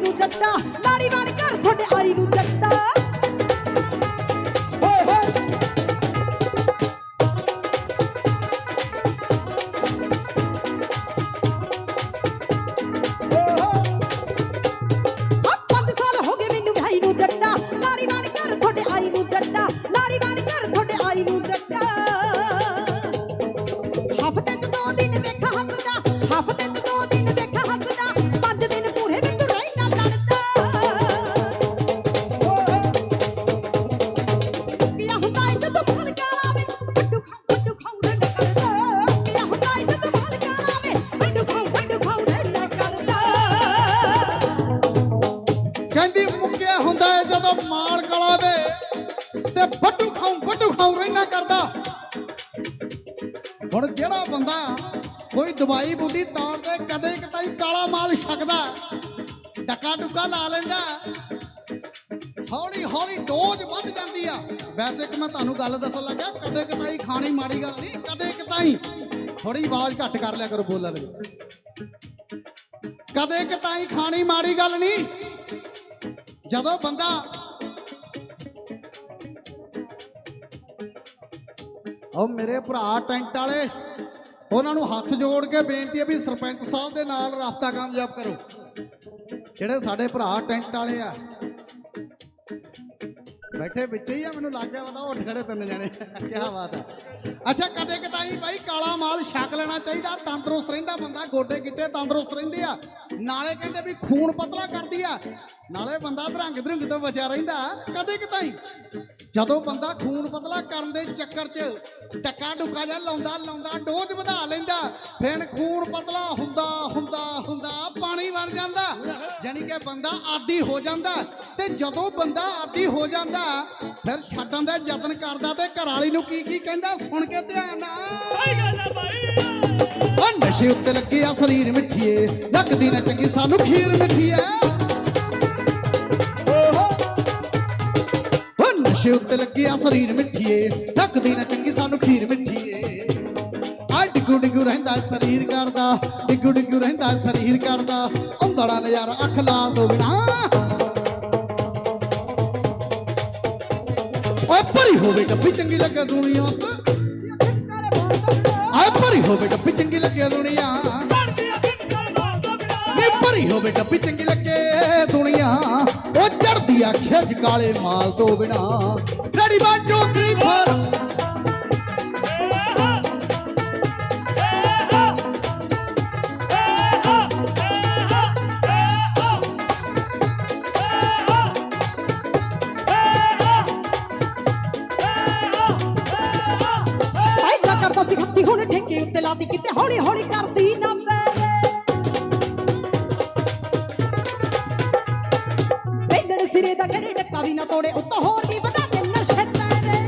ਆਈ ਨੂੰ ਜੱਟਾ, ਲਾੜੀ ਬਣ ਕਰ ਤੁਹਾਡੇ ਆਈ ਨੂੰ ਜੱਟਾ। ਹੋਏ ਹੋਏ। ਆ ਪੰਜ ਸਾਲ ਨੂੰ ਜੱਟਾ, ਲਾੜੀ ਬਣ ਕਰ ਤੁਹਾਡੇ ਆਈ ਨੂੰ ਜੱਟਾ। ਕਹਿੰਦੀ, ਮੁੱਕਿਆ ਹੁੰਦਾ ਏ ਜਦੋਂ ਮਾਲ ਕਲਾਵੇ ਤੇ ਵੱਡੂ ਖਾਉ ਵੱਡੂ ਖਾਉ ਰਹਿਣਾ ਕਰਦਾ। ਹੁਣ ਜਿਹੜਾ ਬੰਦਾ ਕੋਈ ਦਵਾਈ ਬੁੱਢੀ ਤੌਰ ਤੇ ਕਦੇ ਕਤਾਈ ਕਾਲਾ ਮਾਲ ਛਕਦਾ ਡੱਕਾ ਡੁੱਕਾ ਲਾ ਲੈਂਦਾ। ਹੌਲੀ ਹੌਲੀ ਡੋਜ਼ ਵੱਧ ਜਾਂਦੀ ਆ। ਵੈਸੇ ਕਿ ਮੈਂ ਤੁਹਾਨੂੰ ਗੱਲ ਦੱਸਣ ਲੱਗਾ ਕਦੇ ਕਤਾਈ ਖਾਣੀ ਮਾੜੀ ਗੱਲ ਨਹੀਂ, ਕਦੇ ਕਤਾਈ ਥੋੜੀ ਆਵਾਜ਼ ਘੱਟ ਕਰ ਲਿਆ ਕਰੋ ਬੋਲਣ ਦੀ। ਕਦੇ ਕਤਾਈ ਖਾਣੀ ਮਾੜੀ ਗੱਲ ਨਹੀਂ ਜਦੋਂ ਬੰਦਾ ਉਹ ਮੇਰੇ ਭਰਾ ਟੈਂਟ ਵਾਲੇ, ਉਹਨਾਂ ਨੂੰ ਹੱਥ ਜੋੜ ਕੇ ਬੇਨਤੀ ਹੈ ਵੀ ਸਰਪੰਚ ਸਾਹਿਬ ਦੇ ਨਾਲ ਰਾਬਤਾ ਕਾਮਯਾਬ ਕਰੋ। ਜਿਹੜੇ ਸਾਡੇ ਭਰਾ ਟੈਂਟ ਵਾਲੇ ਆ ਬੈਠੇ ਵਿੱਚ ਹੀ ਆ, ਮੈਨੂੰ ਲੱਗ ਗਿਆ ਪਤਾ ਉੱਠ ਖੜੇ ਤਿੰਨ ਜਣੇ। ਕੀ ਬਾਤ ਹੈ ਅੱਛਾ, ਕਦੇ ਕਦਾਈ ਭਾਈ ਕਾਲਾ ਮਾਲ ਛਕ ਲੈਣਾ ਚਾਹੀਦਾ, ਤੰਦਰੁਸਤ ਰਹਿੰਦਾ ਬੰਦਾ, ਗੋਡੇ ਗਿੱਟੇ ਤੰਦਰੁਸਤ ਰਹਿੰਦੇ ਆ। ਨਾਲੇ ਕਹਿੰਦੇ ਵੀ ਖੂਨ ਪਤਲਾ ਕਰਦੀ ਆ। ਨਾਲੇ ਬੰਦਾ ਭਰੰਗ ਭਰੰਗ ਤੋਂ ਬਚਿਆ ਰਹਿੰਦਾ। ਕਦੇ ਕਦਾਈ ਜਦੋਂ ਬੰਦਾ ਖੂਨ ਪਤਲਾ ਕਰਨ ਦੇ ਚੱਕਰ 'ਚ ਟੱਕਾ ਡੁੱਕਾ ਜਿਹਾ ਲਾਉਂਦਾ ਲਾਉਂਦਾ ਡੋਜ਼ ਵਧਾ ਲੈਂਦਾ ਫਿਰ ਖੂਨ ਪਤਲਾ ਹੁੰਦਾ ਹੁੰਦਾ ਹੁੰਦਾ ਪਾਣੀ ਬਣ ਜਾਂਦਾ। ਯਾਨੀ ਕਿ ਬੰਦਾ ਆਦੀ ਹੋ ਜਾਂਦਾ ਤੇ ਜਦੋਂ ਬੰਦਾ ਆਦੀ ਹੋ ਜਾਂਦਾ ਫਿਰ ਛੱਡਣ ਦਾ ਯਤਨ ਕਰਦਾ ਤੇ ਘਰ ਵਾਲੀ ਨੂੰ ਕੀ ਕੀ ਕਹਿੰਦਾ ਸੁਣ ਕੇ ਧਿਆਨ ਨਾਲ ਓ ਨਸ਼ੇ ਉੱਤੇ ਲੱਗਿਆ ਸਰੀਰ ਮਿੱਠੀਏ ਲੱਗਦੀ ਨਾ ਚੰਗੀ ਸਾਨੂੰ ਖੀਰ ਮਿੱਠੀਏ ਨਸ਼ੇ ਉੱਤੇ ਲੱਗਿਆ ਸਰੀਰ ਮਿੱਠੀਏ। ਲੱਗਦੀ ਨਾ ਚੰਗੀ ਸਾਨੂੰ ਖੀਰ ਮਿੱਠੀਏ। ਆ ਡਿੱਗੂ ਡਿੱਗੂ ਰਹਿੰਦਾ ਸਰੀਰ ਕਰਦਾ ਡਿੱਗੂ ਡਿੱਗੂ ਰਹਿੰਦਾ ਸਰੀਰ ਕਰਦਾ। ਅੰਦੜਾ ਨਜ਼ਾਰਾ ਅੱਖ ਲਾਲ ਤੋਂ ਬਿਨਾ। ਓਏ ਭਰੀ ਹੋਵੇ ਡੱਬੀ ਚੰਗੀ ਲੱਗੇ ਦੁਨੀਆ। ਆਏ ਭਰੀ ਹੋਵੇ ਡੱਬੀ ਚੰਗੀ ਲੱਗੇ ਦੁਨੀਆ। ਭਰੀ ਹੋਵੇ ਡੱਬੀ ਚੰਗੀ ਲੱਗੇ ਦੁਨੀਆ। ਉਹ ਚੜਦੀ ਕਾਲੇ ਮਾਲ ਤੋਂ ਬਿਨਾ। ਰੈਡੀ 1 2 3 4 ਸਿਰੇ ਦਾ ਕਰੇ ਡੱਕਾ ਵੀ ਨਾ ਤੋੜੇ, ਉੱਤੋਂ ਹੋਰ ਵੀ ਵਧਾ ਦੇ ਨਸ਼ੇ ਤੇਰੇ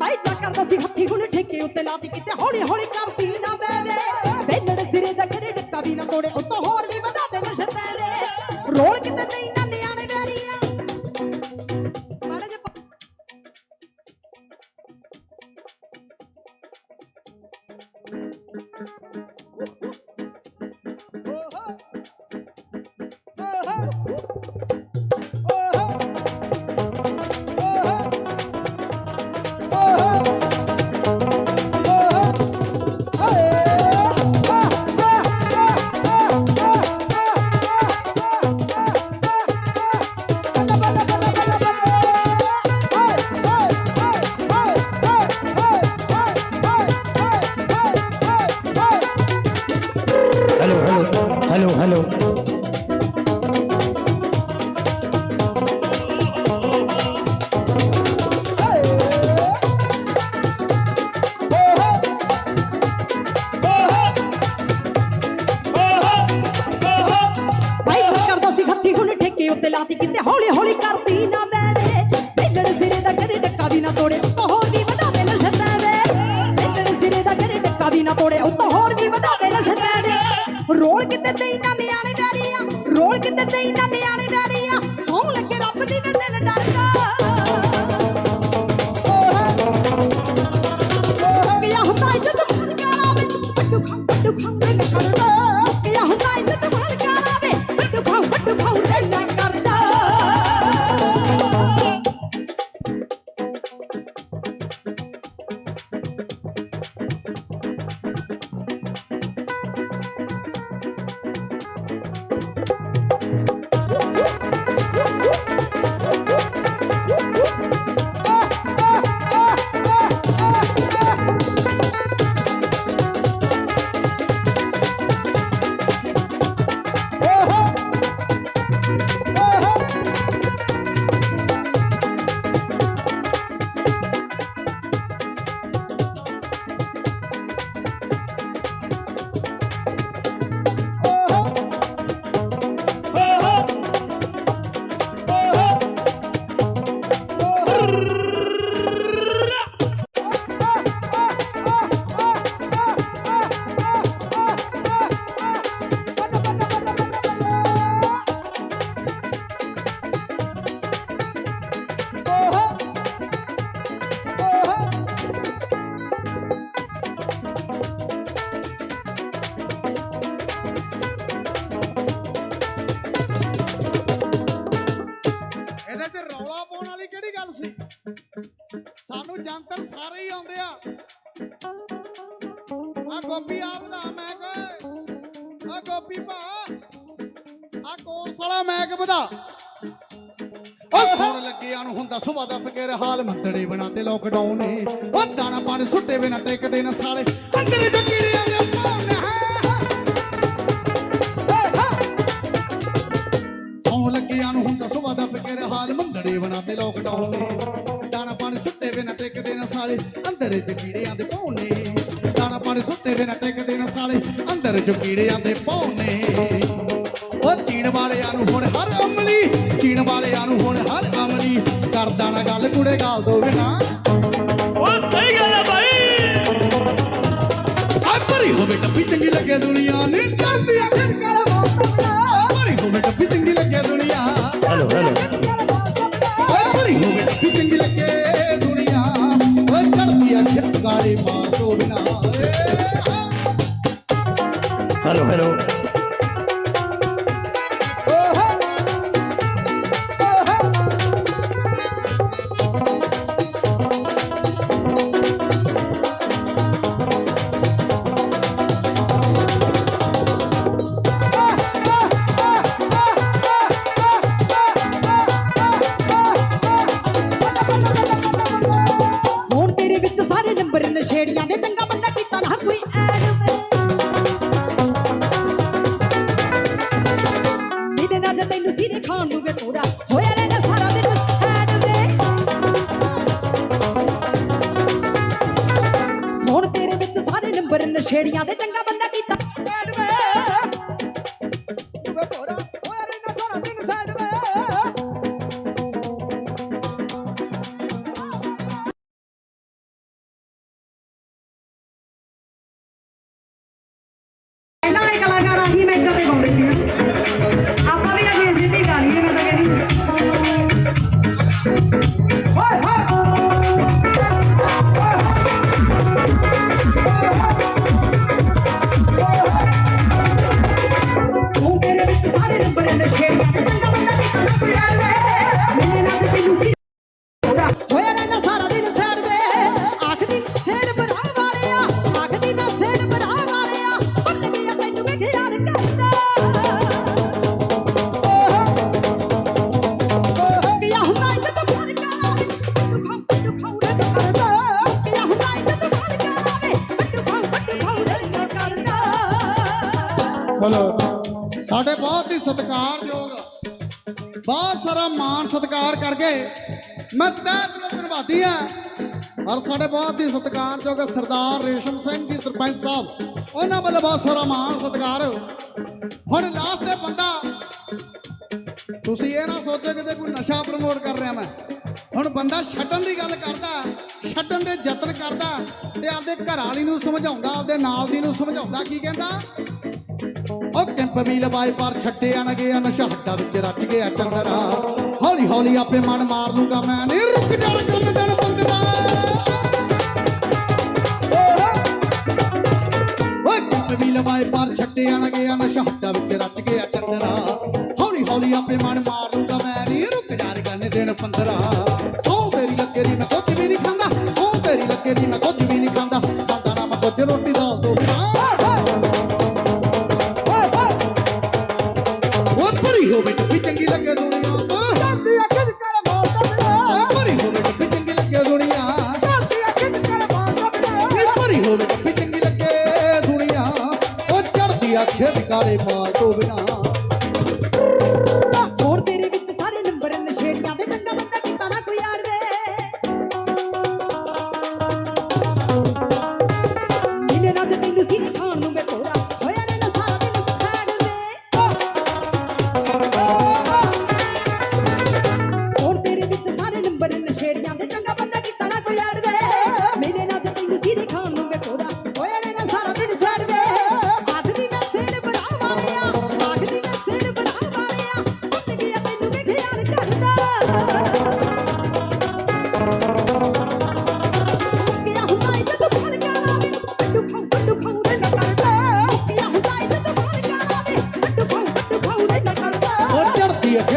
ਪਹਿਲਾਂ ਕਰਦਾ ਸੀ, ਹੱਥੀ ਹੁਣ ਠੇਕੇ ਉੱਤੇ ਲਾਤੀ, ਕਿਤੇ ਹੌਲੀ ਹੌਲੀ ਕਰਦੀ ਨਾ ਮੇਰੇ ਪਹਿਲੜ ਸਿਰੇ ਦਾ ਕਰੇ ਡੱਕਾ ਵੀ ਨਾ ਤੋੜੇ, ਉੱਤੋਂ ਹੋਰ ਵੀ ਵਧਾ ਦੇ ਨਸ਼ੇ ਤੇਰੇ ਰੋਲ ਕਿਤੇ ਨਹੀਂ ਨਾ ਨਿਆਣੇ ਵੈਰੀਆਂ। ਮਾੜਾ ਜਿਹਾ ਰੋਲ ਕਿਤੇ ਤੇ ਨਾ ਨਿਆਣੇ ਵੈਰੀ ਆ ਰੋਲ ਕਿਤੇ ਤੇ ਨਾ ਨਿਆਣੇ ਵੈਰੀ ਆ ਸੌਂ ਲੱਗੇ ਰੱਬ ਦੀ ਵੇ ਵਾਲਾ ਮੈਕ ਉਹ ਸੁਣ ਲੱਗਿਆ ਨੂੰ ਹੁੰਦਾ ਸੁਬਾ ਦਾ ਫਿਕਰ ਹਾਲ ਮੰਦੜੇ ਬਣਾਤੇ ਲੋਕਡਾਊਨ ਨੇ ਉਹ ਦਾਣਾ ਪਾਣੀ ਸੁੱਟੇ ਬਿਨਾ ਟੇਕਦੇ ਨਾ ਸਾਲੇ ਅੰਦਰ ਜੋ ਕੀੜਿਆਂ ਦੇ ਪਾਉਣ ਸੌਣ ਲੱਗਿਆ ਨੂੰ ਹੁੰਦਾ ਸੁਬਾ ਦਾ ਫਿਕਰ ਹਾਲ ਮੰਦੜੇ ਬਣਾਤੇ ਲੋਕਡਾਊਨ ਨੇ ਦਾਣਾ ਪਾਣੀ ਸੁੱਟੇ ਬਿਨਾ ਟੇਕਦੇ ਨਾ ਸਾਲੇ ਅੰਦਰ ਜੋ ਦੇ ਪਾਉਣ ਨੇ। ਦਾਣਾ ਪਾਣੀ ਸੁੱਟੇ ਬਿਨਾ ਟੇਕਦੇ ਨਾ ਸਾਲੇ ਅੰਦਰ ਜੋ ਕੀੜਿਆਂ ਦੇ ਪਾਉਣ ਨੇ। ਉਹ ਚੀਣ ਵਾਲਿਆਂ ਨੂੰ ਹੁਣ ਹਰ ਅਮਲੀ ਚੀਣ ਵਾਲਿਆਂ ਨੂੰ ਹੁਣ ਹਰ ਅਮਲੀ। ਕਰਦਾ ਨਾ ਗੱਲ ਕੁੜੇ ਗਾਲ ਦੋ ਬਿਨਾ। ਉਹ ਸਹੀ ਗੱਲ ਹੈ ਭਾਈ। ਆ ਭਰੀ ਹੋਵੇ ਟੱਪੀ ਚੰਗੀ ਲੱਗੇ ਦੁਨੀਆ ਨੇ ਚੜਦੀ ਆ ਫਿਰ ਕਾਲਾ ਮੌਸਮ ਭਰੀ ਹੋਵੇ ਟੱਪੀ ਤੈਨੂੰ ਸਿਰੇ ਖਾਣ ਨੂੰ ਵੇ ਹੈਲੋ ਸਾਡੇ ਬਹੁਤ ਹੀ ਸਤਿਕਾਰਯੋਗ, ਬਹੁਤ ਸਾਰਾ ਮਾਣ ਸਤਿਕਾਰ ਕਰਕੇ ਮੈਂ ਤਹਿ ਦਿਲੋਂ ਧੰਨਵਾਦੀ ਆ ਔਰ ਸਾਡੇ ਬਹੁਤ ਹੀ ਸਤਿਕਾਰਯੋਗ ਸਰਦਾਰ ਰੇਸ਼ਮ ਸਿੰਘ ਜੀ ਸਰਪੰਚ ਸਾਹਿਬ, ਉਹਨਾਂ ਵੱਲੋਂ ਬਹੁਤ ਸਾਰਾ ਮਾਣ ਸਤਿਕਾਰ। ਹੁਣ ਲਾਸਟ ਤੇ ਬੰਦਾ, ਤੁਸੀਂ ਇਹ ਨਾ ਸੋਚੋ ਕਿਤੇ ਕੋਈ ਨਸ਼ਾ ਪ੍ਰਮੋਟ ਕਰ ਰਿਹਾ ਮੈਂ। ਹੁਣ ਬੰਦਾ ਛੱਡਣ ਦੀ ਗੱਲ ਕਰਦਾ, ਛੱਡਣ ਦੇ ਯਤਨ ਕਰਦਾ ਤੇ ਆਪਦੇ ਘਰ ਵਾਲੀ ਨੂੰ ਸਮਝਾਉਂਦਾ, ਆਪਦੇ ਨਾਲ ਦੀ ਨੂੰ ਸਮਝਾਉਂਦਾ, ਕੀ ਕਹਿੰਦਾ? ਉਹ ਕੈਂਪ ਵੀ ਲਵਾਏ ਪਰ ਛੱਡਿਆ ਨਾ ਗਿਆ, ਨਸ਼ਾ ਹੱਟਾ ਵਿੱਚ ਰਚ ਗਿਆ ਚੰਦਰਾ। ਹੌਲੀ ਹੌਲੀ ਆਪੇ ਮਨ ਮਾਰ ਲੂੰਗਾ ਮੈਂ, ਨੀ ਰੁਕ ਜਾ ਕੰਮ ਦਿਨ ਬੰਦਰਾ ਓਏ ਕੈਂਪ ਵੀ ਲਵਾਏ ਪਰ ਛੱਡਿਆ ਨਾ ਗਿਆ, ਨਸ਼ਾ ਹੱਟਾ ਵਿੱਚ ਰਚ ਗਿਆ ਚੰਦਰਾ। ਹੌਲੀ ਹੌਲੀ ਆਪੇ ਮਨ ਮਾਰ ਲੂੰਗਾ ਮੈਂ, ਨੀ ਰੁਕ ਜਾ ਕਰਨੇ ਦਿਨ 15 ਸੌ ਤੇਰੀ ਲੱਗੇ ਦੀ ਮੈਂ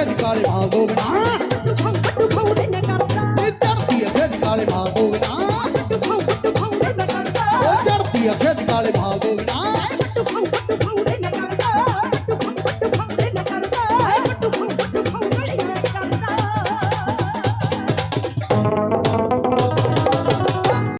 ਭੁੱਲ ਜਾਣਾ